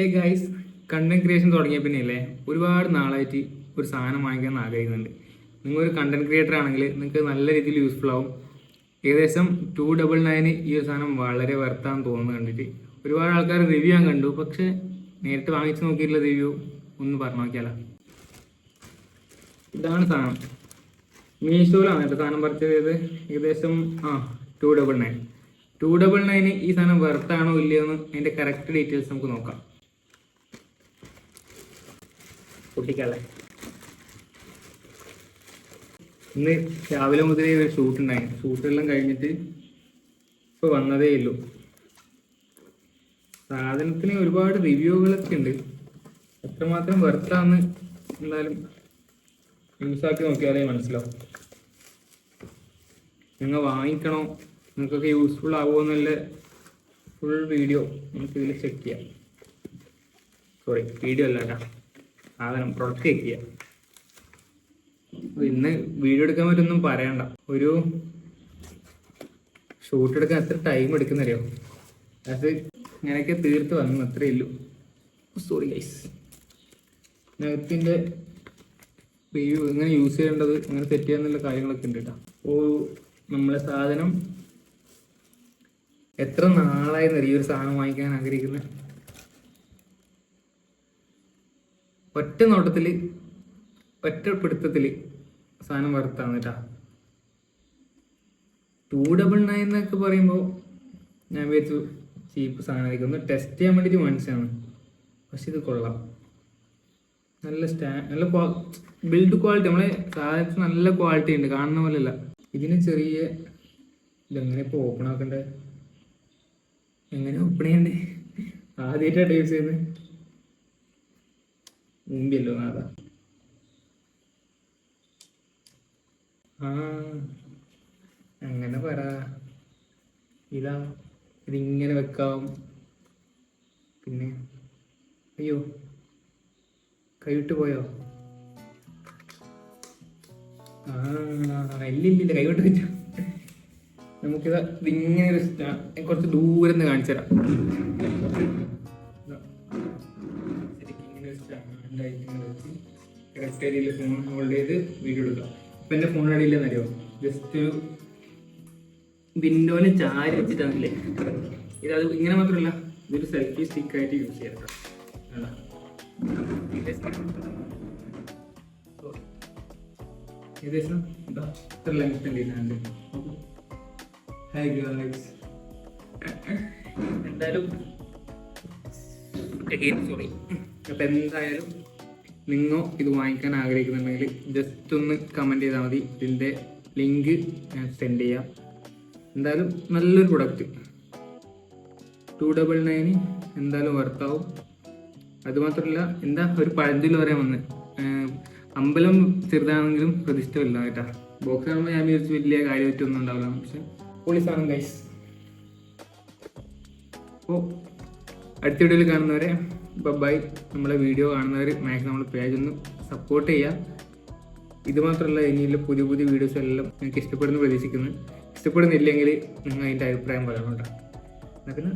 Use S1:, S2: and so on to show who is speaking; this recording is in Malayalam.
S1: ഹേ ഗൈസ് കണ്ടന്റ് ക്രിയേഷൻ തുടങ്ങിയ പിന്നെ അല്ലേ ഒരുപാട് നാളായിട്ട് ഒരു സാധനം വാങ്ങിക്കാൻ ആഗ്രഹിക്കുന്നുണ്ട്. നിങ്ങൾ ഒരു കണ്ടന്റ് ക്രിയേറ്റർ ആണെങ്കിൽ നിങ്ങൾക്ക് നല്ല രീതിയിൽ യൂസ്ഫുൾ ആവും. ഏകദേശം ടു ഡബിൾ നയന് ഈ ഒരു സാധനം വളരെ വർത്താന്ന് തോന്നുന്നു കണ്ടിട്ട്. ഒരുപാട് ആൾക്കാർ റിവ്യൂ ഞാൻ കണ്ടു. പക്ഷെ നേരിട്ട് വാങ്ങിച്ച് നോക്കിയിട്ടുള്ള റിവ്യൂ ഒന്ന് പറഞ്ഞു നോക്കിയാലോ? ഇതാണ് സാധനം. മീഷോയിലാണ് കേട്ടോ സാധനം പറിച്ചത് ഏകദേശം ആ two double nine two double nine ഈ സാധനം വെർത്താണോ ഇല്ലയോ എന്ന് അതിന്റെ കറക്റ്റ് ഡീറ്റെയിൽസ് നമുക്ക് നോക്കാം. പൊട്ടിക്കല്ലേ ഇന്ന് രാവിലെ മുതലേ ഒരു ഷൂട്ട് ഉണ്ടായിരുന്നു ഷൂട്ടെല്ലാം കഴിഞ്ഞിട്ട് ഇപ്പൊ വന്നതേ ഉള്ളൂ. സാധനത്തിന് ഒരുപാട് റിവ്യൂകളൊക്കെ ഉണ്ട്. എത്രമാത്രം വെർത്താന്ന് എന്തായാലും യൂസ് ആക്കി നോക്കിയാലേ മനസ്സിലാവും. നിങ്ങൾ വാങ്ങിക്കണോ? നിങ്ങൾക്കൊക്കെ യൂസ്ഫുൾ ആവുമോ എന്നുള്ള ഫുൾ വീഡിയോ നമുക്ക് ഇതിൽ ചെക്ക് ചെയ്യാം. സോറി വീഡിയോ അല്ല കേട്ടോ. സാധനം പ്രൊഡക്റ്റ് ചെയ്യാം ഇന്ന് വീഡിയോ എടുക്കാൻ പറ്റൊന്നും പറയണ്ട. ഒരു ഷൂട്ട് എടുക്കാൻ എത്ര ടൈം എടുക്കുന്നറിയോ? അത് ഇങ്ങനെയൊക്കെ തീർത്ത് വന്നു അത്രേ ഉള്ളൂ. സോറി ഗൈസ് നെഗത്തിന്റെ റിവ്യൂ എങ്ങനെ യൂസ് ചെയ്യേണ്ടത് ഇങ്ങനെ സെറ്റ് ചെയ്യാന്നുള്ള കാര്യങ്ങളൊക്കെ ഉണ്ട് കേട്ടോ ഓ നമ്മളെ സാധനം എത്ര നാളായി ഒരു സാധനം വാങ്ങിക്കാൻ ആഗ്രഹിക്കുന്നത് ഒറ്റ നോട്ടത്തിൽ ഒറ്റ പിടുത്തത്തിൽ സാധനം വറുത്താണ് കേട്ടാ ടു ഡബിൾ നയൻ എന്നൊക്കെ പറയുമ്പോൾ ഞാൻ വിചാരിച്ചു ചീപ്പ് സാധനമായിരിക്കും. ഒന്ന് ടെസ്റ്റ് ചെയ്യാൻ വേണ്ടിയിട്ട് മനസ്സിലാണ് പക്ഷെ ഇത് കൊള്ളാം. നല്ല സ്റ്റാ നല്ല ബിൽഡ് ക്വാളിറ്റി നമ്മളെ സാധനത്തിന് നല്ല ക്വാളിറ്റി ഉണ്ട്. കാണുന്ന പോലെയല്ല. ഇതിന് ചെറിയ ഇതെങ്ങനെ ഇപ്പോൾ ഓപ്പൺ ആക്കണ്ടേ? എങ്ങനെ ഓപ്പൺ ചെയ്യണ്ടേ? ആദ്യമായിട്ടാണ് യൂസ് ചെയ്യുന്നത്. മുമ്പിയല്ലോ നാഥ ആ അങ്ങനെ പറ. ഇതാ ഇതിങ്ങനെ വെക്കാം. പിന്നെ അയ്യോ കൈവിട്ട് പോയോ? ആ ഇല്ലില്ല കൈവിട്ട് പറ്റും നമുക്കിത് ഇതിങ്ങനെ ഒരു കുറച്ച് ദൂരം കാണിച്ചു തരാം. വെച്ച് correct രീതിയിൽ ഫോൺ ഹോൾഡ് ചെയ്ത് വീഡിയോ എടുക്കാം. ഇപ്പൊ എന്റെ ഫോൺ അടിയില്ലെന്നറിയോ ജസ്റ്റ് ഒരു വിൻഡോനെ ചാരി വെച്ചിട്ടാണല്ലേ? ഇത് അത് ഇങ്ങനെ മാത്രമല്ല ഇതൊരു സെൽഫി സ്റ്റിക്ക് ആയിട്ട് യൂസ് ചെയ്യാം? ഏകദേശം ഇതാ ഇത്ര ലെങ്ത് ഉണ്ട് ഇതിനാണ്ട് ഹായ് ഗേൾസ് എന്തായാലും സോറി അപ്പം എന്തായാലും നിങ്ങൾ ഇത് വാങ്ങിക്കാൻ ആഗ്രഹിക്കുന്നുണ്ടെങ്കിൽ ജസ്റ്റ് ഒന്ന് കമന്റ് ചെയ്താൽ മതി. ഇതിന്റെ ലിങ്ക് ഞാൻ സെൻഡ് ചെയ്യാം. എന്തായാലും നല്ലൊരു പ്രൊഡക്റ്റ് ടു ഡബിൾ നയന് എന്തായാലും വർത്താവും അതുമാത്രമല്ല എന്താ ഒരു പഴഞ്ചൊല്ല് വരെ വന്ന്? അമ്പലം ചെറുതാണെങ്കിലും പ്രതിഷ്ഠമില്ല കേട്ടാ. ബോക്സ് ആകുമ്പോൾ ഞാൻ വിചാരിച്ചു വലിയ കാര്യമായിട്ടൊന്നും ഉണ്ടാവില്ല. പക്ഷെ പൊളി സാധനം ഗൈസ് അപ്പോൾ അടുത്ത വീഡിയോയിൽ കാണുന്നവരെ ബൈ നമ്മളെ വീഡിയോ കാണുന്നവർ മാക്സിമം നമ്മൾ പേജ് ഒന്ന് സപ്പോർട്ട് ചെയ്യുക ഇത് മാത്രമല്ല ഇനിയുള്ള പുതിയ പുതിയ വീഡിയോസ് എല്ലാം നിങ്ങൾക്ക് ഇഷ്ടപ്പെടുന്നു പ്രതീക്ഷിക്കുന്നു. ഇഷ്ടപ്പെടുന്നില്ലെങ്കിൽ നിങ്ങൾ അതിന്റെ അഭിപ്രായം പറയണം കേട്ടോ. എന്നാ പിന്നെ